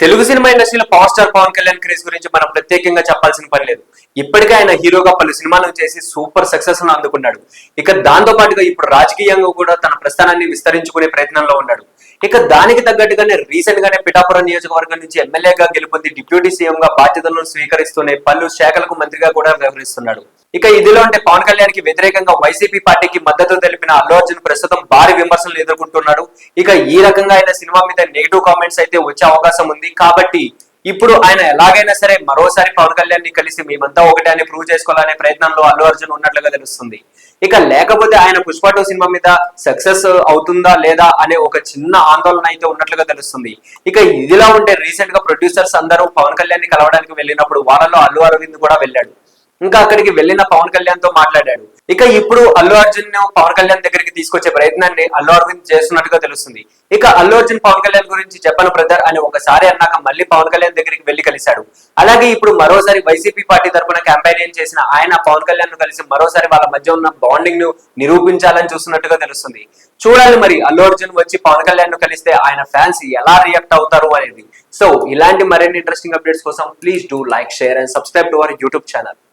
Telugu cinema ఇండస్ట్రీలో power star Pawan Kalyan craze గురించి మనం ప్రత్యేకంగా చెప్పాల్సిన పని లేదు. ఇప్పటికే ఆయన హీరోగా పలు సినిమాలను చేసి సూపర్ సక్సెస్ను అందుకున్నాడు. ఇక దాంతో పాటుగా ఇప్పుడు రాజకీయంగా కూడా తన ప్రస్థానాన్ని విస్తరించుకునే ప్రయత్నంలో ఉన్నాడు. ఇక దానికి తగ్గట్టుగానే రీసెంట్ గానే పిఠాపురం నియోజకవర్గం నుంచి ఎమ్మెల్యేగా గెలుపొంది డిప్యూటీ సీఎం గా బాధ్యతలను స్వీకరిస్తూనే పలు శాఖలకు మంత్రిగా కూడా వ్యవహరిస్తున్నాడు. ఇక ఇదిలో అంటే పవన్ కళ్యాణ్కి వ్యతిరేకంగా వైసీపీ పార్టీకి మద్దతు తెలిపిన అల్లు అర్జున్ ప్రస్తుతం భారీ విమర్శలు ఎదుర్కొంటున్నాడు. ఇక ఈ రకంగా ఆయన సినిమా మీద నెగిటివ్ కామెంట్స్ అయితే వచ్చే అవకాశం ఉంది. కాబట్టి ఇప్పుడు ఆయన ఎలాగైనా సరే మరోసారి పవన్ కళ్యాణ్ని కలిసి మేమంతా ఒకటే అని ప్రూవ్ చేసుకోవాలనే ప్రయత్నంలో అల్లు అర్జున్ ఉన్నట్లుగా తెలుస్తుంది. ఇక లేకపోతే ఆయన పుష్ప టూ సినిమా మీద సక్సెస్ అవుతుందా లేదా అనే ఒక చిన్న ఆందోళన అయితే ఉన్నట్లుగా తెలుస్తుంది. ఇక ఇదిలా ఉంటే రీసెంట్గా ప్రొడ్యూసర్స్ అందరూ పవన్ కళ్యాణ్ని కలవడానికి వెళ్ళినప్పుడు వాళ్ళలో అల్లు అరవింద్ కూడా వెళ్ళాడు. ఇంకా అక్కడికి వెళ్ళిన పవన్ కళ్యాణ్తో మాట్లాడాడు. ఇక ఇప్పుడు అల్లు అర్జున్ను పవన్ కళ్యాణ్ దగ్గరికి తీసుకొచ్చే ప్రయత్నాన్ని అల్లు అర్జున్ చేస్తున్నట్టుగా తెలుస్తుంది. ఇక అల్లు అర్జున్ పవన్ కళ్యాణ్ గురించి చెప్పను బ్రదర్ అని ఒకసారి అన్నాక మళ్ళీ పవన్ కళ్యాణ్ దగ్గరికి వెళ్ళి కలిశాడు. అలాగే ఇప్పుడు మరోసారి వైసీపీ పార్టీ తరపున క్యాంపెయిన్ చేసిన ఆయన పవన్ కళ్యాణ్ను కలిసి మరోసారి వాళ్ళ మధ్య ఉన్న బాండింగ్ను నిరూపించాలని చూస్తున్నట్టుగా తెలుస్తుంది. చూడాలి మరి అల్లు అర్జున్ వచ్చి పవన్ కళ్యాణ్ను కలిస్తే ఆయన ఫ్యాన్స్ ఎలా రియాక్ట్ అవుతారు అనేది. సో ఇలాంటి మరిన్ని ఇంట్రెస్టింగ్ అప్డేట్స్ కోసం please do like share and subscribe to our YouTube channel